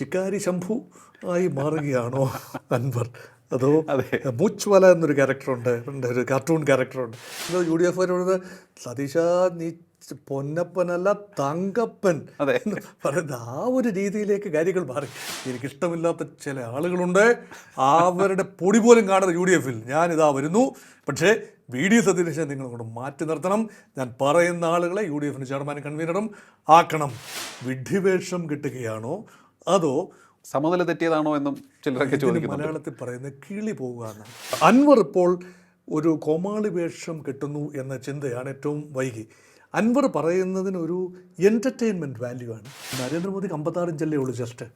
ശിക്കാരി ശംഭു ആയി മാറുകയാണോ അൻവർ? അതോ അതെ. മൂച്ചുവല എന്നൊരു ക്യാരക്ടറുണ്ട് ഒരു കാർട്ടൂൺ ക്യാരക്ടറുണ്ട്. യു ഡി എഫ് പറയുന്നത് സതീശ നീ പൊന്നപ്പനല്ല തങ്കപ്പൻ അതെ. എന്ന് പറയുന്നത് ആ ഒരു രീതിയിലേക്ക് കാര്യങ്ങൾ മാറി. എനിക്കിഷ്ടമില്ലാത്ത ചില ആളുകളുണ്ട്. അവരുടെ പൊടി പോലും കാണുന്നത് യു ഡി എഫിൽ ഞാനിതാ വരുന്നു. പക്ഷേ വി ഡി സതീശനെ നിങ്ങൾ കൊണ്ട് മാറ്റി നിർത്തണം. ഞാൻ പറയുന്ന ആളുകളെ യു ഡി എഫിന് ചെയർമാൻ കൺവീനറും ആക്കണം. വിഡ്ഢിവേഷം കിട്ടുകയാണോ? അതോ സമനില തെറ്റിയതാണോ എന്നും ചിലരൊക്കെ ചോദിക്കുന്നു മലയാളത്തിൽ പറയുന്ന കിളി പോവുക എന്നാണ് അൻവർ ഇപ്പോൾ ഒരു കോമാളി വേഷം കിട്ടുന്നു എന്ന ചിന്തയാണ് ഏറ്റവും വൈകി. അൻവർ പറയുന്നതിന് ഒരു എന്റർടൈൻമെന്റ് വാല്യൂ ആണ്. നരേന്ദ്രമോദിക്ക് അമ്പത്താറും ചെല്ലേ ഉള്ളൂ ജസ്റ്റ്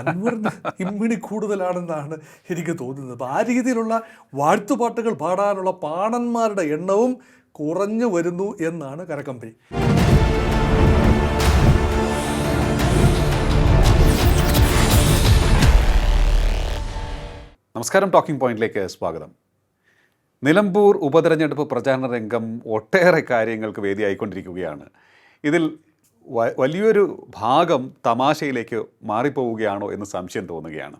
അൻവറിന് ഇമ്മിണി കൂടുതലാണെന്നാണ് എനിക്ക് തോന്നുന്നത്. അപ്പോൾ ആ രീതിയിലുള്ള വാഴ്ത്തുപാട്ടുകൾ പാടാനുള്ള പാണന്മാരുടെ എണ്ണവും കുറഞ്ഞു വരുന്നു എന്നാണ് കരക്കമ്പനി. നമസ്കാരം ടോക്കിംഗ് പോയിന്റിലേക്ക് സ്വാഗതം. നിലമ്പൂർ ഉപതെരഞ്ഞെടുപ്പ് പ്രചാരണ രംഗം ഒട്ടേറെ കാര്യങ്ങൾക്ക് വേദിയായിക്കൊണ്ടിരിക്കുകയാണ്. ഇതിൽ വലിയൊരു ഭാഗം തമാശയിലേക്ക് മാറിപ്പോവുകയാണോ എന്ന് സംശയം തോന്നുകയാണ്.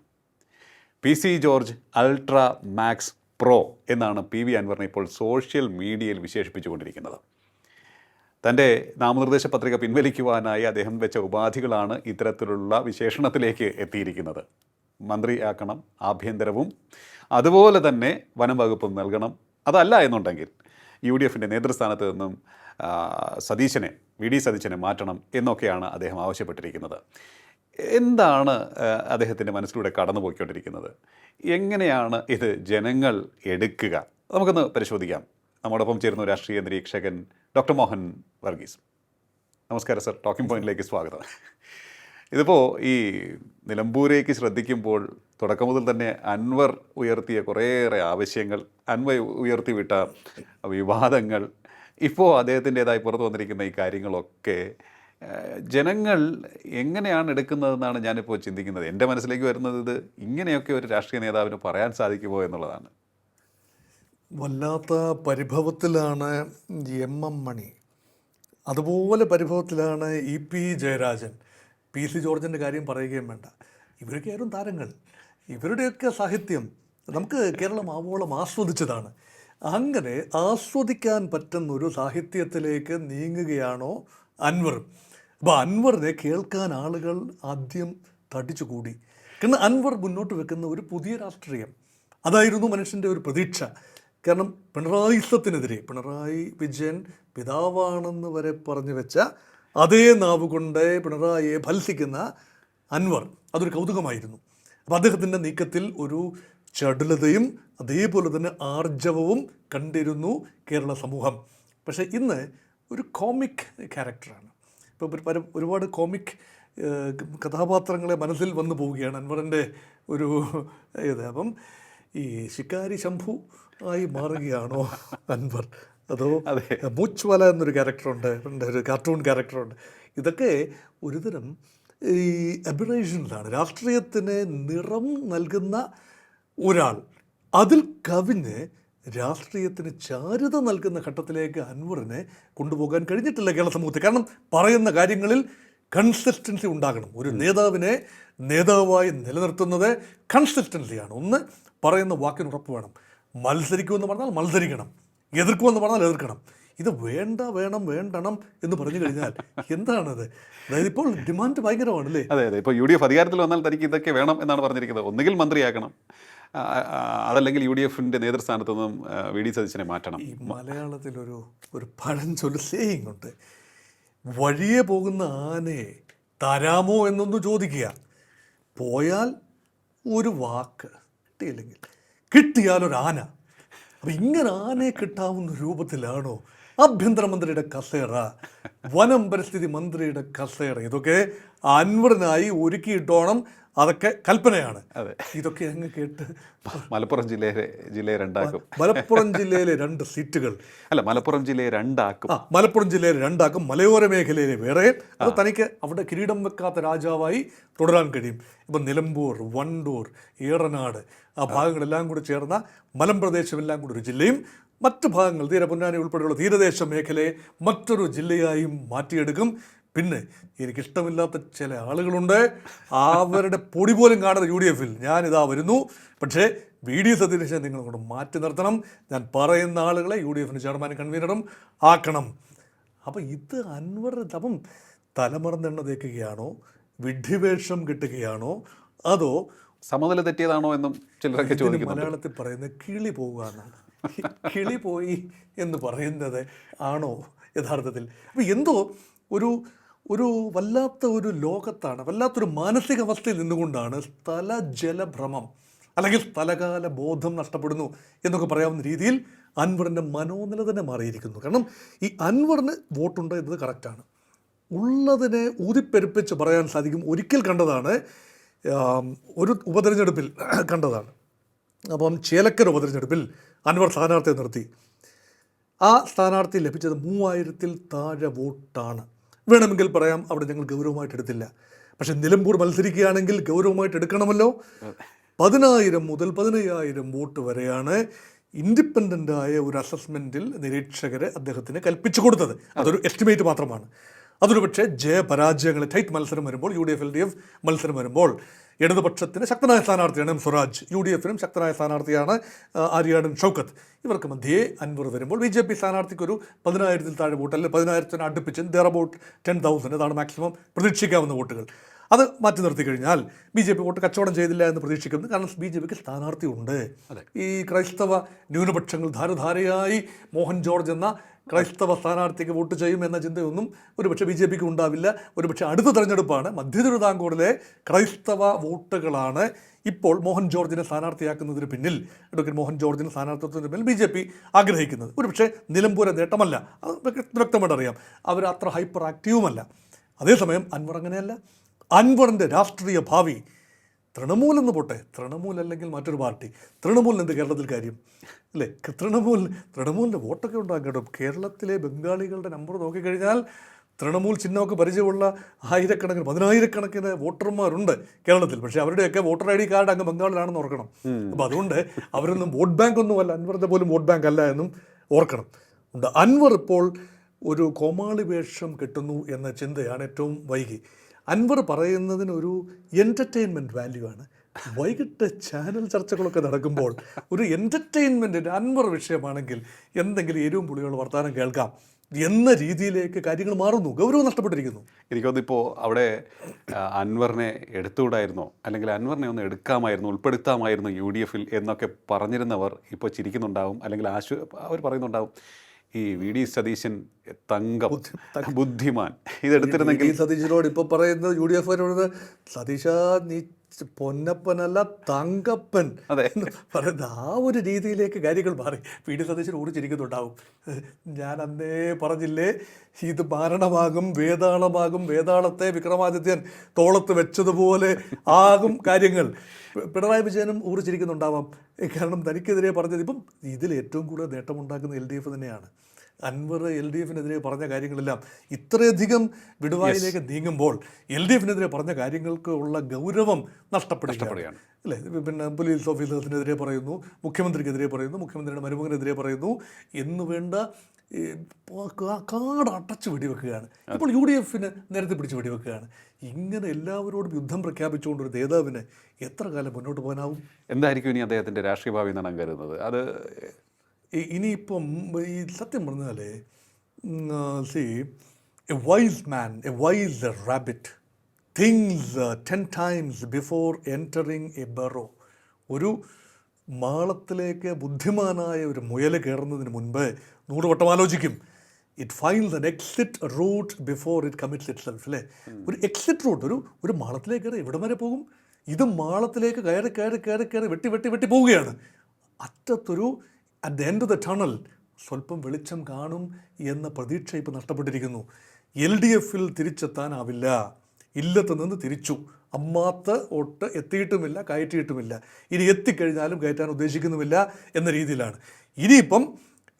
P C George ultra max pro എന്നാണ് പി വി അൻവറിനെ ഇപ്പോൾ സോഷ്യൽ മീഡിയയിൽ വിശേഷിപ്പിച്ചുകൊണ്ടിരിക്കുന്നത്. തന്റെ നാമനിർദ്ദേശ പത്രിക പിൻവലിക്കുവാനായി അദ്ദേഹം വെച്ച ഉപാധികളാണ് ഇത്തരത്തിലുള്ള വിശേഷണത്തിലേക്ക് എത്തിയിരിക്കുന്നത്. മന്ത്രിയാക്കണം ആഭ്യന്തരവും. അതുപോലെ തന്നെ വനം വകുപ്പും നൽകണം. അതല്ല എന്നുണ്ടെങ്കിൽ യു ഡി എഫിന്റെ നേതൃസ്ഥാനത്ത് നിന്നും സതീശനെ വി ഡി സതീശനെ മാറ്റണം എന്നൊക്കെയാണ് അദ്ദേഹം ആവശ്യപ്പെട്ടിരിക്കുന്നത്. എന്താണ് അദ്ദേഹത്തിന്റെ മനസ്സിലൂടെ കടന്നുപോയിക്കൊണ്ടിരിക്കുന്നത്? എങ്ങനെയാണ് ഇത് ജനങ്ങൾ എടുക്കുക? നമുക്കൊന്ന് പരിശോധിക്കാം. നമ്മോടൊപ്പം ചേരുന്ന രാഷ്ട്രീയ നിരീക്ഷകൻ ഡോക്ടർ മോഹൻ വർഗീസ്. നമസ്കാരം സർ. ടോക്കിംഗ് പോയിന്റിലേക്ക് സ്വാഗതം. ഇതിപ്പോൾ ഈ നിലമ്പൂരേക്ക് ശ്രദ്ധിക്കുമ്പോൾ തുടക്കം മുതൽ തന്നെ അൻവർ ഉയർത്തിയ കുറേയേറെ ആവശ്യങ്ങൾ അൻവർ ഉയർത്തിവിട്ട വിവാദങ്ങൾ ഇപ്പോൾ അദ്ദേഹത്തിന്റെതായി പുറത്തു വന്നിരിക്കുന്ന ഈ കാര്യങ്ങളൊക്കെ ജനങ്ങൾ എങ്ങനെയാണ് എടുക്കുന്നതെന്നാണ് ഞാനിപ്പോൾ ചിന്തിക്കുന്നത്. എന്റെ മനസ്സിലേക്ക് വരുന്നത് ഇത് ഇങ്ങനെയൊക്കെ ഒരു രാഷ്ട്രീയ നേതാവിന് പറയാൻ സാധിക്കുമോ എന്നുള്ളതാണ്. വല്ലാത്ത പരിഭവത്തിലാണ് എം എം മണി. അതുപോലെ പരിഭവത്തിലാണ് E P Jayarajan. P C ജോർജിന്റെ കാര്യം പറയുകയും വേണ്ട. ഇവരൊക്കെയായിരുന്നു താരങ്ങൾ. ഇവരുടെയൊക്കെ സാഹിത്യം നമുക്ക് കേരളം ആവോളം ആസ്വദിച്ചതാണ്. അങ്ങനെ ആസ്വദിക്കാൻ പറ്റുന്ന ഒരു സാഹിത്യത്തിലേക്ക് നീങ്ങുകയാണോ അൻവർ? അപ്പോൾ അൻവറിനെ കേൾക്കാൻ ആളുകൾ ആദ്യം തടിച്ചു കൂടി കാരണം അൻവർ മുന്നോട്ട് വെക്കുന്ന ഒരു പുതിയ രാഷ്ട്രീയം. അതായിരുന്നു മനുഷ്യന്റെ ഒരു പ്രതീക്ഷ. കാരണം പിണറായിസത്തിനെതിരെ പിണറായി വിജയൻ പിതാവാണെന്ന് വരെ പറഞ്ഞു വെച്ച അതേ നാവ് കൊണ്ട് പിണറായിയെ ഭത്സിക്കുന്ന അൻവർ അതൊരു കൗതുകമായിരുന്നു. അപ്പോൾ അദ്ദേഹത്തിന്റെ നീക്കത്തിൽ ഒരു ചടുലതയും അതേപോലെ തന്നെ ആർജവവും കണ്ടിരുന്നു കേരള സമൂഹം. പക്ഷേ ഇന്ന് ഒരു കോമിക് ക്യാരക്ടറാണ്. ഇപ്പോൾ ഒരുപാട് കോമിക് കഥാപാത്രങ്ങളെ മനസ്സിൽ വന്നു പോവുകയാണ് അൻവറിന്റെ ഒരു ഇത് അപ്പം ഈ ശിക്കാരി ശംഭു ആയി മാറുകയാണോ അൻവർ? അതോ അതെ. മൂച്ചുവല എന്നൊരു ക്യാരക്ടറുണ്ട് ഒരു കാർട്ടൂൺ ക്യാരക്ടറുണ്ട്. ഇതൊക്കെ ഒരുതരം ഈ അബിറേഷൻസാണ് രാഷ്ട്രീയത്തിന് നിറം നൽകുന്ന ഒരാൾ അതിൽ കവിഞ്ഞ് രാഷ്ട്രീയത്തിന് ചാരുത നൽകുന്ന ഘട്ടത്തിലേക്ക് അൻവറിനെ കൊണ്ടുപോകാൻ കഴിഞ്ഞിട്ടില്ല കേരള സമൂഹത്തിൽ. കാരണം പറയുന്ന കാര്യങ്ങളിൽ കൺസിസ്റ്റൻസി ഉണ്ടാകണം. ഒരു നേതാവിനെ നേതാവായി നിലനിർത്തുന്നത് കൺസിസ്റ്റൻസിയാണ് ഒന്ന് പറയുന്ന വാക്കിന് ഉറപ്പ് വേണം. മത്സരിക്കുമെന്ന് പറഞ്ഞാൽ മത്സരിക്കണം. എതിർക്കുമെന്ന് പറഞ്ഞാൽ എതിർക്കണം. ഇത് വേണ്ട വേണം വേണ്ടണം എന്ന് പറഞ്ഞു കഴിഞ്ഞാൽ എന്താണത്? അതായത് ഇപ്പോൾ ഡിമാൻഡ് ഭയങ്കരമാണല്ലേ? അതെ അതെ. ഇപ്പോൾ യു ഡി എഫ് അധികാരത്തിൽ വന്നാൽ തനിക്ക് ഇതൊക്കെ വേണം എന്നാണ് പറഞ്ഞിരിക്കുന്നത്. ഒന്നുകിൽ മന്ത്രിയാക്കണം അതല്ലെങ്കിൽ യു ഡി എഫിന്റെ നേതൃസ്ഥാനത്ത് നിന്നും വി ഡി സതീശനെ മാറ്റണം. ഈ മലയാളത്തിലൊരു ഒരു പഴഞ്ചൊല്ലു സേയിങ് ഉണ്ട് വഴിയെ പോകുന്ന ആനയെ തരാമോ എന്നൊന്ന് ചോദിക്കുക. പോയാൽ ഒരു വാക്ക് കിട്ടിയില്ലെങ്കിൽ കിട്ടിയാൽ ഒരു ആന. അപ്പം ഇങ്ങനെ ആനയെ കിട്ടാവുന്ന രൂപത്തിലാണോ ആഭ്യന്തരമന്ത്രിയുടെ കസേറ വനം പരിസ്ഥിതി മന്ത്രിയുടെ കസേറ ഇതൊക്കെ അൻവറിനായി ഒരുക്കിയിട്ടോണം അതൊക്കെ കൽപ്പനയാണ്. ഇതൊക്കെ അങ്ങ് കേട്ട് മലപ്പുറം ജില്ലയിലെ ജില്ലയെ രണ്ടാക്കും. മലപ്പുറം ജില്ലയിലെ രണ്ട് സീറ്റുകൾ. അല്ല മലപ്പുറം ജില്ലയെ രണ്ടാക്കും. ആ മലപ്പുറം ജില്ലയിലെ രണ്ടാക്കും. മലയോര മേഖലയിലെ വേറെ. അത് തനിക്ക് അവിടെ കിരീടം വെക്കാത്ത രാജാവായി തുടരാൻ കഴിയും. ഇപ്പം നിലമ്പൂർ വണ്ടൂർ ഏറനാട് ആ ഭാഗങ്ങളെല്ലാം കൂടി ചേർന്ന മലമ്പ്രദേശമെല്ലാം കൂടി ഒരു ജില്ലയും മറ്റ് ഭാഗങ്ങൾ തീരപൊന്നാനി ഉൾപ്പെടെയുള്ള തീരദേശ മേഖലയെ മറ്റൊരു ജില്ലയായും മാറ്റിയെടുക്കും. പിന്നെ എനിക്കിഷ്ടമില്ലാത്ത ചില ആളുകളുണ്ട്. അവരുടെ പൊടി പോലും കാണുന്ന യു ഡി എഫിൽ. ഞാനിതാ വരുന്നു. പക്ഷേ വി ഡി സതീശനെ നിങ്ങൾ കൊണ്ട് മാറ്റി നിർത്തണം. ഞാൻ പറയുന്ന ആളുകളെ യു ഡി എഫിന് ചെയർമാനും കൺവീനറും ആക്കണം. അപ്പോൾ ഇത് അൻവർ അപ്പം തലമറന്നെണ്ണ തേക്കുകയാണോ? വിഡ്ഢിവേഷം കിട്ടുകയാണോ? അതോ സമനില തെറ്റിയതാണോ എന്നും ചിലരൊക്കെ ചോദിക്കുന്നു മലയാളത്തിൽ പറയുന്നത് കിളി പോവുക എന്നാണ് കിളി പോയി എന്ന് പറയുന്നത് ആണോ യഥാർത്ഥത്തിൽ? അപ്പോൾ എന്തോ ഒരു ഒരു വല്ലാത്ത ഒരു ലോകത്താണ് വല്ലാത്തൊരു മാനസികാവസ്ഥയിൽ നിന്നുകൊണ്ടാണ് സ്ഥല ജലഭ്രമം അല്ലെങ്കിൽ സ്ഥലകാല ബോധം നഷ്ടപ്പെടുന്നു എന്നൊക്കെ പറയാവുന്ന രീതിയിൽ അൻവറിന്റെ മനോനില തന്നെ മാറിയിരിക്കുന്നു. കാരണം ഈ അൻവറിന് വോട്ടുണ്ട് എന്നത് കറക്റ്റാണ് ഉള്ളതിനെ ഊതിപ്പെരുപ്പിച്ച് പറയാൻ സാധിക്കും ഒരിക്കൽ കണ്ടതാണ് ഒരു ഉപതെരഞ്ഞെടുപ്പിൽ കണ്ടതാണ്. അപ്പം ചേലക്കര ഉപതെരഞ്ഞെടുപ്പിൽ അൻവർ സ്ഥാനാർത്ഥിയെ നിർത്തി. ആ സ്ഥാനാർത്ഥി ലഭിച്ചത് മൂവായിരത്തിൽ താഴെ വോട്ടാണ്. വേണമെങ്കിൽ പറയാം അവിടെ ഞങ്ങൾ ഗൗരവമായിട്ട് എടുത്തില്ല. പക്ഷെ നിലമ്പൂർ മത്സരിക്കുകയാണെങ്കിൽ ഗൗരവമായിട്ട് എടുക്കണമല്ലോ. പതിനായിരം മുതൽ പതിനയ്യായിരം വോട്ട് വരെയാണ് ഇൻഡിപെൻഡന്റായ ഒരു അസസ്മെന്റിൽ നിരീക്ഷകരെ അദ്ദേഹത്തിന് കൽപ്പിച്ചു കൊടുത്തത്. അതൊരു എസ്റ്റിമേറ്റ് മാത്രമാണ്. അതൊരു പക്ഷേ ജയപരാജയങ്ങൾ ടൈറ്റ് മത്സരം വരുമ്പോൾ U D F L D F മത്സരം വരുമ്പോൾ ഇടതുപക്ഷത്തിന് ശക്തനായ സ്ഥാനാർത്ഥിയാണ് എം സ്വരാജ്. യു ഡി എഫിനും ശക്തനായ സ്ഥാനാർത്ഥിയാണ് ആര്യാടൻ ഷൗക്കത്ത്. ഇവർക്ക് മധ്യേ അൻവർ വരുമ്പോൾ ബി ജെ പി സ്ഥാനാർത്ഥിക്ക് ഒരു പതിനായിരത്തിൽ താഴെ വോട്ട് അല്ലെങ്കിൽ പതിനായിരത്തിന് അടുപ്പിച്ച് ദർ അബൌട്ട് ടെൻ തൗസൻഡ് അതാണ് മാക്സിമം പ്രതീക്ഷിക്കാവുന്ന വോട്ടുകൾ. അത് മാറ്റി നിർത്തി കഴിഞ്ഞാൽ ബി ജെ പി വോട്ട് കച്ചവടം ചെയ്തില്ല എന്ന് പ്രതീക്ഷിക്കുന്നു കാരണം ബി ജെ പിക്ക് സ്ഥാനാർത്ഥി ഉണ്ട് ഈ ക്രൈസ്തവ ന്യൂനപക്ഷങ്ങൾ ധാരധാരയായി മോഹൻ ജോർജ് എന്ന ക്രൈസ്തവ സ്ഥാനാർത്ഥിക്ക് വോട്ട് ചെയ്യും എന്ന ചിന്തയൊന്നും ഒരുപക്ഷെ ബി ജെ പിക്ക് ഉണ്ടാവില്ല. ഒരുപക്ഷെ അടുത്ത തെരഞ്ഞെടുപ്പാണ് മധ്യ തിരുവിതാംകൂറിലെ ക്രൈസ്തവ വോട്ടുകളാണ് ഇപ്പോൾ മോഹൻ ജോർജിനെ സ്ഥാനാർത്ഥിയാക്കുന്നതിന് പിന്നിൽ. അഡ്വക്കേറ്റ് മോഹൻ ജോർജിനെ സ്ഥാനാർത്ഥിത്വത്തിന് പിന്നിൽ ബി ജെ പി ആഗ്രഹിക്കുന്നത്. ഒരുപക്ഷെ നിലമ്പൂരെ നേട്ടമല്ല. അത് വ്യക്തമായിട്ട് അറിയാം. അവർ അത്ര ഹൈപ്പർ ആക്റ്റീവുമല്ല. അതേസമയം അൻവർ അങ്ങനെയല്ല. അൻവറിന്റെ രാഷ്ട്രീയ ഭാവി. തൃണമൂൽ എന്ന് പോട്ടെ തൃണമൂൽ അല്ലെങ്കിൽ മറ്റൊരു പാർട്ടി. തൃണമൂലിന് എന്ത് കേരളത്തിൽ കാര്യം? അല്ലേ? തൃണമൂൽ തൃണമൂലിന്റെ വോട്ടൊക്കെ ഉണ്ടാകും കേട്ടോ. കേരളത്തിലെ ബംഗാളികളുടെ നമ്പർ നോക്കിക്കഴിഞ്ഞാൽ തൃണമൂൽ ചിഹ്നമൊക്കെ പരിചയമുള്ള ആയിരക്കണക്കിന് പതിനായിരക്കണക്കിന് വോട്ടർമാരുണ്ട് കേരളത്തിൽ. പക്ഷേ അവരുടെയൊക്കെ വോട്ടർ ഐ ഡി കാർഡ് അങ്ങ് ബംഗാളിലാണെന്ന് ഓർക്കണം. അപ്പോൾ അതുകൊണ്ട് അവരൊന്നും വോട്ട് ബാങ്ക് ഒന്നുമല്ല അൻവറിന്റെ പോലും വോട്ട് ബാങ്ക് അല്ല എന്നും ഓർക്കണം. ഉണ്ട്. അൻവർ ഇപ്പോൾ ഒരു കോമാളി വേഷം കിട്ടുന്നു എന്ന ചിന്തയാണ് ഏറ്റവും വൈകി. അൻവർ പറയുന്നതിനൊരു എന്റർടൈൻമെന്റ് വാല്യൂ ആണ്. വൈകിട്ട് ചാനൽ ചർച്ചകളൊക്കെ നടക്കുമ്പോൾ ഒരു എന്റർടൈൻമെന്റിന്റെ അൻവർ വിഷയമാണെങ്കിൽ എന്തെങ്കിലും എരിവും പുളിയുള്ള വർത്തമാനം കേൾക്കാം എന്ന രീതിയിലേക്ക് കാര്യങ്ങൾ മാറുന്നു. ഗൗരവം നഷ്ടപ്പെട്ടിരിക്കുന്നു. എനിക്ക് തോന്നുന്നു ഇപ്പോൾ അവിടെ അൻവറിനെ എടുത്തുകൂടായിരുന്നോ? അല്ലെങ്കിൽ അൻവറിനെ ഒന്ന് എടുക്കാമായിരുന്നു ഉൾപ്പെടുത്താമായിരുന്നു യു ഡി എഫിൽ എന്നൊക്കെ പറഞ്ഞിരുന്നവർ ഇപ്പോൾ ചിരിക്കുന്നുണ്ടാവും അല്ലെങ്കിൽ ആശു അവർ പറയുന്നുണ്ടാവും ഈ വി ഡി സതീശൻ തങ്കം ബുദ്ധിമാൻ. ഇതെടുത്തിരുന്നെങ്കിൽ സതീശനോട് ഇപ്പോൾ പറയുന്നത് യു ഡി എഫ് സതീശ നീ പൊന്നപ്പനല്ല തങ്കപ്പൻ അതെ. എന്ന് പറയുന്ന ആ ഒരു രീതിയിലേക്ക് കാര്യങ്ങൾ മാറി. പി. ഡി. സതീശൻ ഓടിച്ചിരിക്കുന്നുണ്ടാവും. ഞാൻ അന്നേ പറഞ്ഞില്ലേ ഇത് മാരണമാകും വേതാളമാകും വേതാളത്തെ വിക്രമാദിത്യൻ തോളത്ത് വെച്ചതുപോലെ ആകും കാര്യങ്ങൾ. പിണറായി വിജയനും ഊറിച്ചിരിക്കുന്നുണ്ടാവാം. കാരണം തനിക്കെതിരെ പറഞ്ഞത് ഇപ്പം ഇതിൽ ഏറ്റവും കൂടുതൽ നേട്ടമുണ്ടാക്കുന്ന എൽ ഡി എഫ് തന്നെയാണ്. അൻവർ എൽ ഡി എഫിനെതിരെ പറഞ്ഞ കാര്യങ്ങളെല്ലാം ഇത്രയധികം വിടുവായിലേക്ക് നീങ്ങുമ്പോൾ എൽ ഡി എഫിനെതിരെ പറഞ്ഞ കാര്യങ്ങൾക്ക് ഉള്ള ഗൗരവം നഷ്ടപ്പെടുകയാണ്. അല്ലേ? പിന്നെ പോലീസ് ഓഫീസേഴ്സിനെതിരെ പറയുന്നു മുഖ്യമന്ത്രിക്കെതിരെ പറയുന്നു മുഖ്യമന്ത്രിയുടെ മരുമകനെതിരെ പറയുന്നു എന്ന് വേണ്ട കാട് അടച്ചു വെടിവെക്കുകയാണ്. ഇപ്പോൾ യു ഡി എഫിന് നേരത്തെ പിടിച്ച് വെടിവെക്കുകയാണ്. ഇങ്ങനെ എല്ലാവരോടും യുദ്ധം പ്രഖ്യാപിച്ചുകൊണ്ട് ഒരു നേതാവിന് എത്ര കാലം മുന്നോട്ട് പോകാനാവും? എന്തായിരിക്കും ഇനി അദ്ദേഹത്തിന്റെ രാഷ്ട്രീയ ഭാവി എന്നാണ് കരുതുന്നത്? അത് ഇനിയിപ്പം ഈ സത്യം പറഞ്ഞാൽ see a wise man a wise rabbit thinks ten times before entering a burrow ഒരു മാളത്തിലേക്ക് ബുദ്ധിമാനായ ഒരു മുയൽ കയറുന്നതിന് മുൻപ് നൂറ് വട്ടം ആലോചിക്കും. It finds an exit route before it commits itself അല്ലേ ഒരു എക്സിറ്റ് റൂട്ട് ഒരു ഒരു മാളത്തിലേക്ക് കയറി എവിടം വരെ പോകും? ഇത് മാളത്തിലേക്ക് കയറി കയറി കയറി കയറി വെട്ടി വെട്ടി വെട്ടി പോവുകയാണ്. അറ്റത്തൊരു at the end of the tunnel സ്വല്പം വെളിച്ചം കാണും എന്ന പ്രതീക്ഷ ഇപ്പോൾ നഷ്ടപ്പെട്ടിരിക്കുന്നു. എൽ ഡി എഫിൽ തിരിച്ചെത്താനാവില്ല. ഇല്ലത്ത് നിന്ന് തിരിച്ചു. അമ്മാത്ത് ഒട്ട് എത്തിയിട്ടുമില്ല കയറ്റിയിട്ടുമില്ല. ഇനി എത്തിക്കഴിഞ്ഞാലും കയറ്റാൻ ഉദ്ദേശിക്കുന്നുമില്ല എന്ന രീതിയിലാണ്. ഇനിയിപ്പം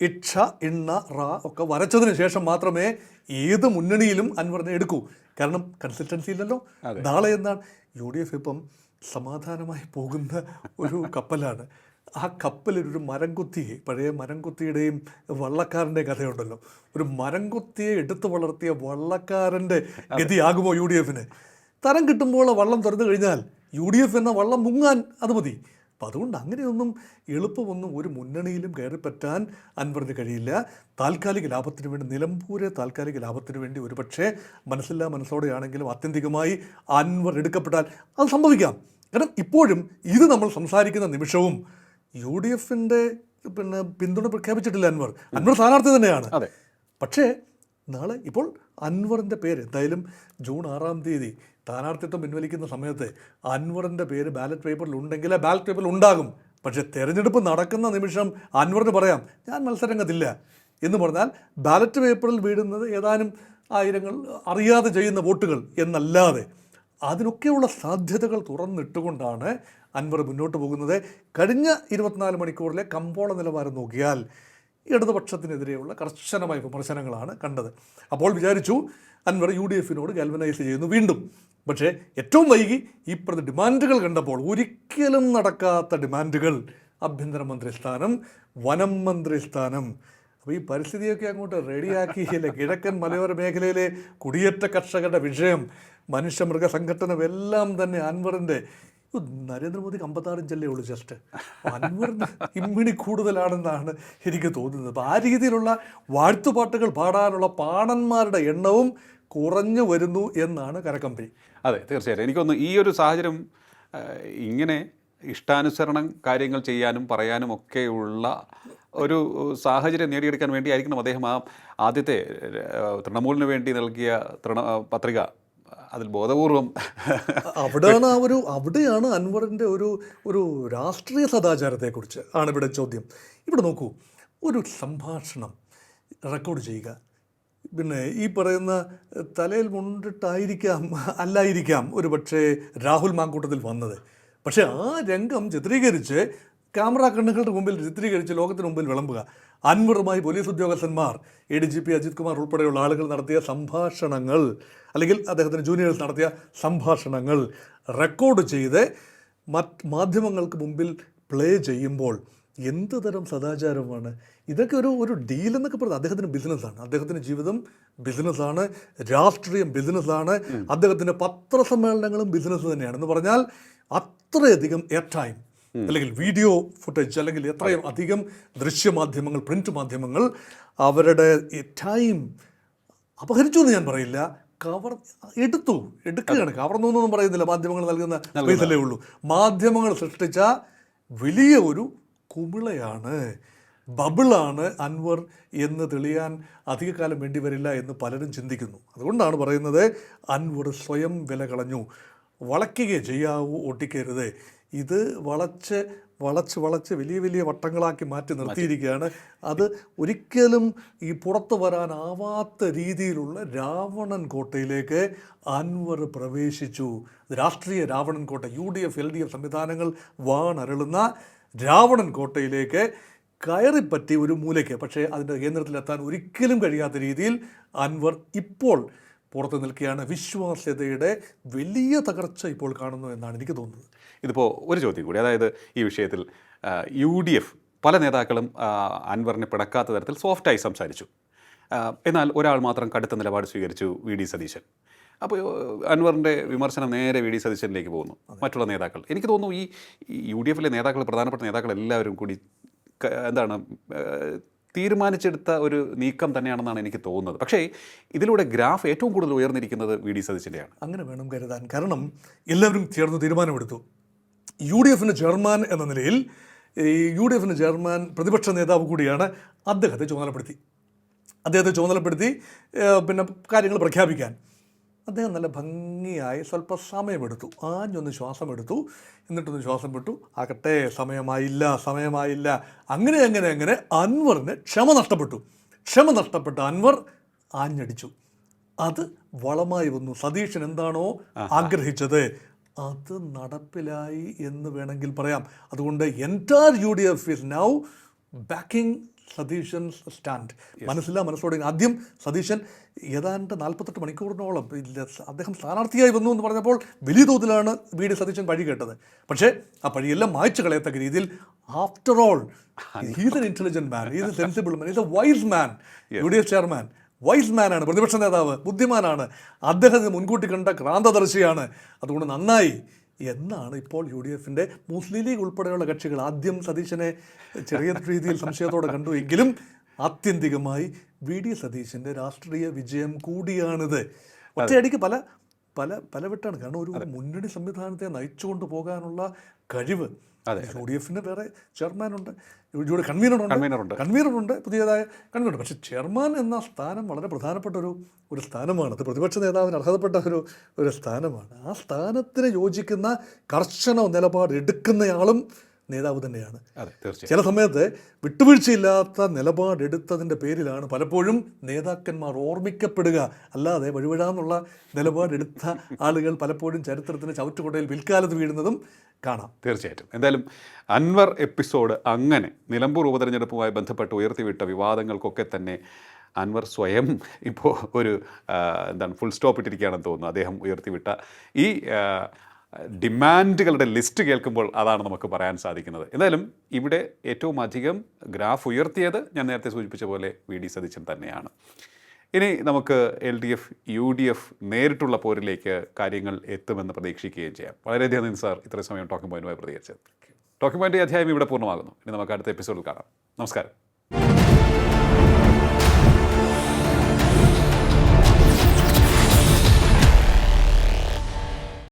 ഇക്ഷ ഇണ്ണ റ ഒക്കെ വരച്ചതിന് ശേഷം മാത്രമേ ഏത് മുന്നണിയിലും അൻവറിനെ എടുക്കൂ. കാരണം കൺസിസ്റ്റൻസി ഇല്ലല്ലോ. നാളെ എന്നാണ് യു ഡി എഫ് ഇപ്പം സമാധാനമായി പോകുന്ന ഒരു കപ്പലാണ്. ആ കപ്പലിലൊരു മരംകുത്തി പഴയ മരംകുത്തിയുടെയും വള്ളക്കാരന്റെയും കഥയുണ്ടല്ലോ. ഒരു മരംകുത്തിയെ എടുത്തു വളർത്തിയ വള്ളക്കാരന്റെ ഗതിയാകുമോ യു ഡി എഫിന്? തരം കിട്ടുമ്പോൾ വള്ളം തുറന്നു കഴിഞ്ഞാൽ യു ഡി എഫ് എന്ന വള്ളം മുങ്ങാൻ അത് മതി. അപ്പം അതുകൊണ്ട് അങ്ങനെയൊന്നും എളുപ്പമൊന്നും ഒരു മുന്നണിയിലും കയറിപ്പറ്റാൻ അൻവറിന് കഴിയില്ല. താൽക്കാലിക ലാഭത്തിന് വേണ്ടി നിലമ്പൂരെ താൽക്കാലിക ലാഭത്തിന് വേണ്ടി ഒരുപക്ഷേ മനസ്സില്ലാ മനസ്സോടെയാണെങ്കിലും ആത്യന്തികമായി അൻവർ എടുക്കപ്പെട്ടാൽ അത് സംഭവിക്കാം. കാരണം ഇപ്പോഴും ഇത് നമ്മൾ സംസാരിക്കുന്ന നിമിഷവും യു ഡി എഫിന്റെ പിന്നെ പിന്തുണ പ്രഖ്യാപിച്ചിട്ടില്ല അൻവർ. അൻവർ സ്ഥാനാർത്ഥി തന്നെയാണ്. അതെ. പക്ഷേ നാളെ ഇപ്പോൾ അൻവറിന്റെ പേര് എന്തായാലും ജൂൺ ആറാം തീയതി സ്ഥാനാർത്ഥിത്വം പിൻവലിക്കുന്ന സമയത്ത് അൻവറിന്റെ പേര് ബാലറ്റ് പേപ്പറിൽ ഉണ്ടെങ്കിൽ ആ ബാലറ്റ് പേപ്പറിൽ ഉണ്ടാകും. പക്ഷേ തെരഞ്ഞെടുപ്പ് നടക്കുന്ന നിമിഷം അൻവറിന് പറയാം ഞാൻ മത്സരംഗത്തില്ല എന്ന് പറഞ്ഞാൽ ബാലറ്റ് പേപ്പറിൽ വീടുന്നത് ഏതാനും ആയിരങ്ങൾ അറിയാതെ ചെയ്യുന്ന വോട്ടുകൾ എന്നല്ലാതെ അതിനൊക്കെയുള്ള സാധ്യതകൾ തുറന്നിട്ടുകൊണ്ടാണ് അൻവർ മുന്നോട്ട് പോകുന്നത്. കഴിഞ്ഞ ഇരുപത്തിനാല് മണിക്കൂറിലെ കമ്പോള നിലവാരം നോക്കിയാൽ ഇടതുപക്ഷത്തിനെതിരെയുള്ള കർശനമായ വിമർശനങ്ങളാണ് കണ്ടത്. അപ്പോൾ വിചാരിച്ചു അൻവർ യു ഡി എഫിനോട് ഗാൽവനൈസ് ചെയ്യുന്നു വീണ്ടും. പക്ഷേ ഏറ്റവും വൈകി ഈ പ്രതി ഡിമാൻഡുകൾ കണ്ടപ്പോൾ ഒരിക്കലും നടക്കാത്ത ഡിമാൻഡുകൾ. ആഭ്യന്തരമന്ത്രി സ്ഥാനം വനം മന്ത്രി സ്ഥാനം. അപ്പോൾ ഈ പരിസ്ഥിതിയൊക്കെ അങ്ങോട്ട് റെഡിയാക്കിയില്ലേ കിഴക്കൻ മലയോര മേഖലയിലെ കുടിയേറ്റ കർഷകരുടെ വിഷയം മനുഷ്യമൃഗ സംഘടനം എല്ലാം തന്നെ അൻവറിന്റെ യ്യോ, നരേന്ദ്രമോദിക്ക് അമ്പത്താറും ചെല്ലേ ഉള്ളൂ ജസ്റ്റ് അൻവറിന് ഇമ്മിണി കൂടുതലാണെന്നാണ് എനിക്ക് തോന്നുന്നത്. അപ്പോൾ ആ രീതിയിലുള്ള വാഴ്ത്തുപാട്ടുകൾ പാടാനുള്ള പാണന്മാരുടെ എണ്ണവും കുറഞ്ഞു വരുന്നു എന്നാണ് കരക്കമ്പനി അതെ തീർച്ചയായിട്ടും. എനിക്കൊന്ന് ഈ ഒരു സാഹചര്യം ഇങ്ങനെ ഇഷ്ടാനുസരണം കാര്യങ്ങൾ ചെയ്യാനും പറയാനും ഒക്കെയുള്ള ഒരു സാഹചര്യം നേടിയെടുക്കാൻ വേണ്ടിയായിരിക്കണം അദ്ദേഹം ആ ആദ്യത്തെ തൃണമൂലിന് വേണ്ടി നൽകിയ തൃണ പത്രിക. അതിൽ ബോധപൂർവം അവിടെയാണ് ആ ഒരു അവിടെയാണ് അൻവറിന്റെ ഒരു ഒരു രാഷ്ട്രീയ സദാചാരത്തെക്കുറിച്ച് ആണ് ഇവിടെ ചോദ്യം. ഇവിടെ നോക്കൂ ഒരു സംഭാഷണം റെക്കോർഡ് ചെയ്യുക. പിന്നെ ഈ പറയുന്ന തലയിൽ മുണ്ടിട്ടായിരിക്കാം അല്ലായിരിക്കാം ഒരു പക്ഷേ രാഹുൽ മാങ്കൂട്ടത്തിൽ വന്നത്. പക്ഷേ ആ രംഗം ചിത്രീകരിച്ച് ക്യാമറ കണ്ണുകളുടെ മുമ്പിൽ ചിത്രീകരിച്ച് ലോകത്തിന് മുമ്പിൽ വിളമ്പുക. അൻവറുമായി പോലീസ് ഉദ്യോഗസ്ഥന്മാർ A D G P Ajith Kumar ഉൾപ്പെടെയുള്ള ആളുകൾ നടത്തിയ സംഭാഷണങ്ങൾ അല്ലെങ്കിൽ അദ്ദേഹത്തിന് ജൂനിയേഴ്സ് നടത്തിയ സംഭാഷണങ്ങൾ റെക്കോർഡ് ചെയ്ത് മറ്റ് മാധ്യമങ്ങൾക്ക് മുമ്പിൽ പ്ലേ ചെയ്യുമ്പോൾ എന്ത് തരം സദാചാരമാണ്? ഇതൊക്കെ ഒരു ഒരു ഡീൽ എന്നൊക്കെ പറയുന്നത് അദ്ദേഹത്തിന് ബിസിനസ്സാണ് അദ്ദേഹത്തിന്റെ ജീവിതം ബിസിനസ്സാണ് രാഷ്ട്രീയം ബിസിനസ്സാണ് അദ്ദേഹത്തിന്റെ പത്രസമ്മേളനങ്ങളും ബിസിനസ് തന്നെയാണ്. എന്ന് പറഞ്ഞാൽ അത്രയധികം എയർ ടൈം അല്ലെങ്കിൽ വീഡിയോ ഫുട്ടേജ് അല്ലെങ്കിൽ എത്രയും അധികം ദൃശ്യമാധ്യമങ്ങൾ പ്രിന്റ് മാധ്യമങ്ങൾ അവരുടെ ടൈം അപഹരിച്ചു എന്ന് ഞാൻ പറയില്ല. കവർ എടുത്തു എടുക്കുകയാണ്. കവർന്നു എന്നൊന്നും പറയുന്നില്ല. മാധ്യമങ്ങൾ നൽകുന്ന ഇതല്ലേ ഉള്ളൂ. മാധ്യമങ്ങൾ സൃഷ്ടിച്ച വലിയ ഒരു കുമിളയാണ്. ബബിളാണ് അൻവർ എന്ന് തെളിയാൻ അധികകാലം വേണ്ടി വരില്ല എന്ന് പലരും ചിന്തിക്കുന്നു. അതുകൊണ്ടാണ് പറയുന്നത് അൻവർ സ്വയം വില കളഞ്ഞു. വളയ്ക്കുകയേ ചെയ്യാവൂ ഒട്ടിക്കരുത്. ഇത് വളച്ച് വളച്ച് വളച്ച് വലിയ വലിയ വട്ടങ്ങളാക്കി മാറ്റി നിർത്തിയിരിക്കുകയാണ്. അത് ഒരിക്കലും ഈ പുറത്തു വരാനാവാത്ത രീതിയിലുള്ള രാവണൻ കോട്ടയിലേക്ക് അൻവർ പ്രവേശിച്ചു. രാഷ്ട്രീയ രാവണൻ കോട്ട U D F L D F സംവിധാനങ്ങൾ വാണരളുന്ന രാവണൻ കോട്ടയിലേക്ക് കയറിപ്പറ്റി ഒരു മൂലയ്ക്ക്. പക്ഷേ അതിന്റെ കേന്ദ്രത്തിലെത്താൻ ഒരിക്കലും കഴിയാത്ത രീതിയിൽ അൻവർ ഇപ്പോൾ പുറത്തു നിൽക്കുകയാണ്. വിശ്വാസ്യതയുടെ വലിയ തകർച്ച ഇപ്പോൾ കാണുന്നു എന്നാണ് എനിക്ക് തോന്നുന്നത്. ഇതിപ്പോൾ ഒരു ചോദ്യം കൂടി. അതായത് ഈ വിഷയത്തിൽ യു ഡി എഫ് പല നേതാക്കളും അൻവറിനെ പിടക്കാത്ത തരത്തിൽ സോഫ്റ്റായി സംസാരിച്ചു. എന്നാൽ ഒരാൾ മാത്രം കടുത്ത നിലപാട് സ്വീകരിച്ചു വി ഡി സതീശൻ. അപ്പോൾ അൻവറിന്റെ വിമർശനം നേരെ വി ഡി സതീശനിലേക്ക് പോകുന്നു. മറ്റുള്ള നേതാക്കൾ. എനിക്ക് തോന്നുന്നു ഈ യു ഡി എഫിലെ നേതാക്കൾ പ്രധാനപ്പെട്ട നേതാക്കൾ എല്ലാവരും കൂടി എന്താണ് തീരുമാനിച്ചെടുത്ത ഒരു നീക്കം തന്നെയാണെന്നാണ് എനിക്ക് തോന്നുന്നത്. പക്ഷേ ഇതിലൂടെ ഗ്രാഫ് ഏറ്റവും കൂടുതൽ ഉയർന്നിരിക്കുന്നത് വി ഡി സതീശന്റെയാണ് അങ്ങനെ വേണം കരുതാൻ. കാരണം എല്ലാവരും ചേർന്ന് തീരുമാനമെടുത്തു. യു ഡി എഫിന്റെ ചെയർമാൻ എന്ന നിലയിൽ യു ഡി എഫിന്റെ ചെയർമാൻ പ്രതിപക്ഷ നേതാവ് കൂടിയാണ് അദ്ദേഹത്തെ ചുമതലപ്പെടുത്തി. അദ്ദേഹത്തെ ചുമതലപ്പെടുത്തി പിന്നെ കാര്യങ്ങൾ പ്രഖ്യാപിക്കാൻ. അദ്ദേഹം നല്ല ഭംഗിയായി സ്വല്പ സമയമെടുത്തു. ആഞ്ഞൊന്ന് ശ്വാസം എടുത്തു എന്നിട്ടൊന്ന് ശ്വാസം വിട്ടു ആകട്ടെ സമയമായില്ല സമയമായില്ല. അങ്ങനെ അങ്ങനെ അങ്ങനെ അൻവറിന് ക്ഷമ നഷ്ടപ്പെട്ടു. ക്ഷമ നഷ്ടപ്പെട്ട അൻവർ ആഞ്ഞടിച്ചു. അത് വളമായി വന്നു. സതീശൻ എന്താണോ ആഗ്രഹിച്ചത്. അത് നടപ്പിലായി എന്ന് വേണമെങ്കിൽ പറയാം. അതുകൊണ്ട് entire U D F is now backing Satheesan stand. മനസ്സില്ല മനസ്സോടെ. ആദ്യം സതീശൻ ഏതാണ്ട് നാൽപ്പത്തെട്ട് മണിക്കൂറിനോളം ഇല്ല, അദ്ദേഹം സ്ഥാനാർത്ഥിയായി വന്നു എന്ന് പറഞ്ഞപ്പോൾ വലിയ തോതിലാണ് വി ഡി സതീശൻ പഴി കേട്ടത്. പക്ഷേ ആ പഴിയെല്ലാം മായ്ച്ചു കളയത്തക്ക രീതിയിൽ after all he's an intelligent man is a sensible man is a wise man U D F chairman wise മാനാണ് പ്രതിപക്ഷ നേതാവ് ബുദ്ധിമാനാണ്. അദ്ദേഹത്തിന് മുൻകൂട്ടി കണ്ട ക്രാന്തദർശിയാണ്. അതുകൊണ്ട് നന്നായി എന്നാണ് ഇപ്പോൾ യു ഡി എഫിന്റെ മുസ്ലിം ലീഗ് ഉൾപ്പെടെയുള്ള കക്ഷികൾ. ആദ്യം സതീശനെ ചെറിയ രീതിയിൽ സംശയത്തോടെ കണ്ടു. എങ്കിലും ആത്യന്തികമായി വി ഡി സതീശന്റെ രാഷ്ട്രീയ വിജയം കൂടിയാണിത്. ഒറ്റയടിക്ക് പല പല പല വെട്ടാണ് കാരണം ഒരു മുന്നണി സംവിധാനത്തെ നയിച്ചുകൊണ്ട് പോകാനുള്ള കഴിവ് യു ഡി എഫിന് വേറെ ചെയർമാനുണ്ട്. ഡി കൺവീനറുണ്ട്. കൺവീനറുണ്ട്. കൺവീനറുണ്ട് പുതിയതായ കൺവീനർ പക്ഷേ ചെയർമാൻ എന്ന സ്ഥാനം വളരെ പ്രധാനപ്പെട്ട ഒരു ഒരു സ്ഥാനമാണ്. അത് പ്രതിപക്ഷ നേതാവിന് അർഹതപ്പെട്ട ഒരു ഒരു സ്ഥാനമാണ്. ആ സ്ഥാനത്തിന് യോജിക്കുന്ന കർശന നിലപാട് എടുക്കുന്നയാളും നേതാവ് തന്നെയാണ്. അതെ തീർച്ചയായും. ചില സമയത്ത് വിട്ടുവീഴ്ചയില്ലാത്ത നിലപാടെടുത്തതിന്റെ പേരിലാണ് പലപ്പോഴും നേതാക്കന്മാർ ഓർമ്മിക്കപ്പെടുക. അല്ലാതെ വഴിവിടാന്നുള്ള നിലപാടെടുത്ത ആളുകൾ പലപ്പോഴും ചരിത്രത്തിന് ചവിറ്റുകൊട്ടയിൽ വിൽക്കാലത്ത് വീഴുന്നതും കാണാം. തീർച്ചയായിട്ടും. എന്തായാലും അൻവർ എപ്പിസോഡ് അങ്ങനെ നിലമ്പൂർ ഉപതെരഞ്ഞെടുപ്പുമായി ബന്ധപ്പെട്ട് ഉയർത്തിവിട്ട വിവാദങ്ങൾക്കൊക്കെ തന്നെ അൻവർ സ്വയം ഇപ്പോൾ ഒരു എന്താണ് ഫുൾ സ്റ്റോപ്പ് ഇട്ടിരിക്കുകയാണെന്ന് തോന്നുന്നു. അദ്ദേഹം ഉയർത്തിവിട്ട ഈ ഡിമാൻഡുകളുടെ ലിസ്റ്റ് കേൾക്കുമ്പോൾ അതാണ് നമുക്ക് പറയാൻ സാധിക്കുന്നത്. എന്തായാലും ഇവിടെ ഏറ്റവും അധികം ഗ്രാഫ് ഉയർത്തിയത് ഞാൻ നേരത്തെ സൂചിപ്പിച്ച പോലെ വി ഡി സതീശൻ തന്നെയാണ്. ഇനി നമുക്ക് L D F U D F നേരിട്ടുള്ള പോരിലേക്ക് കാര്യങ്ങൾ എത്തുമെന്ന് പ്രതീക്ഷിക്കുകയും ചെയ്യാം. വളരെയധികം നന്ദി സാർ ഇത്രയും സമയം ടോക്കിംഗ് പോയിന്റുമായി പ്രതികരിച്ചത് ടോക്കിംഗ് പോയിന്റ് അധ്യായം ഇവിടെ പൂർണമാകുന്നു. ഇനി നമുക്ക് അടുത്ത എപ്പിസോഡിൽ കാണാം. നമസ്കാരം.